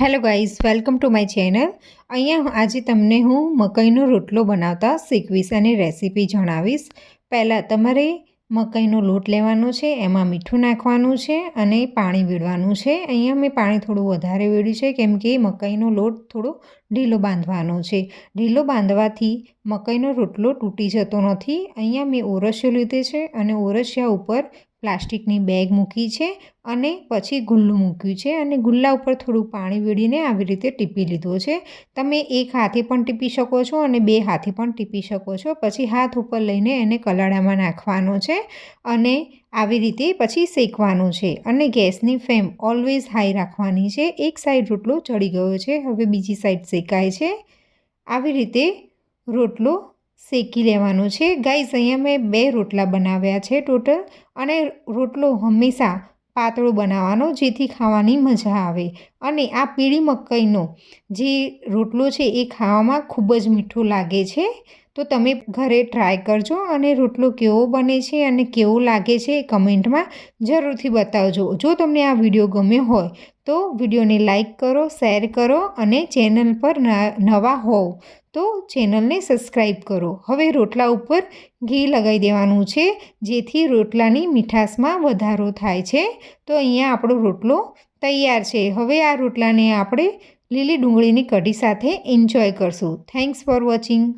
Hello guys welcome to my channel અહીંયા આજે તમને હું મકાઈનો રોટલો બનાવતા શીખવીશ અને રેસીપી જણાવીશ. પહેલાં તમારે મકાઈનો લોટ લેવાનો છે, એમાં મીઠું નાખવાનું છે અને પાણી વીડવાનું છે. અહીંયા મેં પાણી થોડું વધારે વીડ્યું છે, કેમ કે મકાઈનો લોટ થોડો ઢીલો બાંધવાનો છે. ઢીલો બાંધવાથી મકાઈનો રોટલો તૂટી જતો નથી. અહીંયા મેં ઓરસ્યો લીધે છે અને ઓરસિયા ઉપર પ્લાસ્ટિકની બેગ મૂકી છે અને પછી ગુલ્લું મૂક્યું છે અને ગુલ્લા ઉપર થોડું પાણી વેડીને આવી રીતે ટીપી લીધો છે. તમે એક હાથે પણ ટીપી શકો છો અને બે હાથે પણ ટીપી શકો છો. પછી હાથ ઉપર લઈને એને કલાડામાં નાખવાનો છે અને આવી રીતે પછી શેકવાનું છે અને ગેસની ફ્લેમ ઓલવેઝ હાઈ રાખવાની છે. એક સાઈડ રોટલો ચડી ગયો છે, હવે બીજી સાઈડ શેકાય છે. આવી રીતે રોટલો શેકી લેવાનું છે. ગાઈઝ, અહીંયા મેં બે રોટલા બનાવ્યા છે ટોટલ અને રોટલો હંમેશા પાતળો બનાવવાનો, જેથી ખાવાની મજા આવે. અને આ પીળી મકાઈનો જે રોટલો છે એ ખાવામાં ખૂબ જ મીઠો લાગે છે. તો તમે ઘરે ટ્રાય કરજો અને રોટલો કેવો બને છે અને કેવો લાગે છે એ કમેન્ટમાં જરૂરથી બતાવજો. જો તમને આ વીડિયો ગમ્યો હોય તો વિડીયોને લાઈક કરો, શેર કરો અને ચેનલ પર નવા હોવ તો ચેનલને સબસ્ક્રાઈબ કરો. હવે રોટલા ઉપર ઘી લગાવી દેવાનું છે, જેથી રોટલાની મીઠાશમાં વધારો થાય છે. તો અહીંયા આપણો રોટલો તૈયાર છે. હવે આ રોટલાને આપણે લીલી ડુંગળીની કઢી સાથે એન્જોય કરશું. Thanks for watching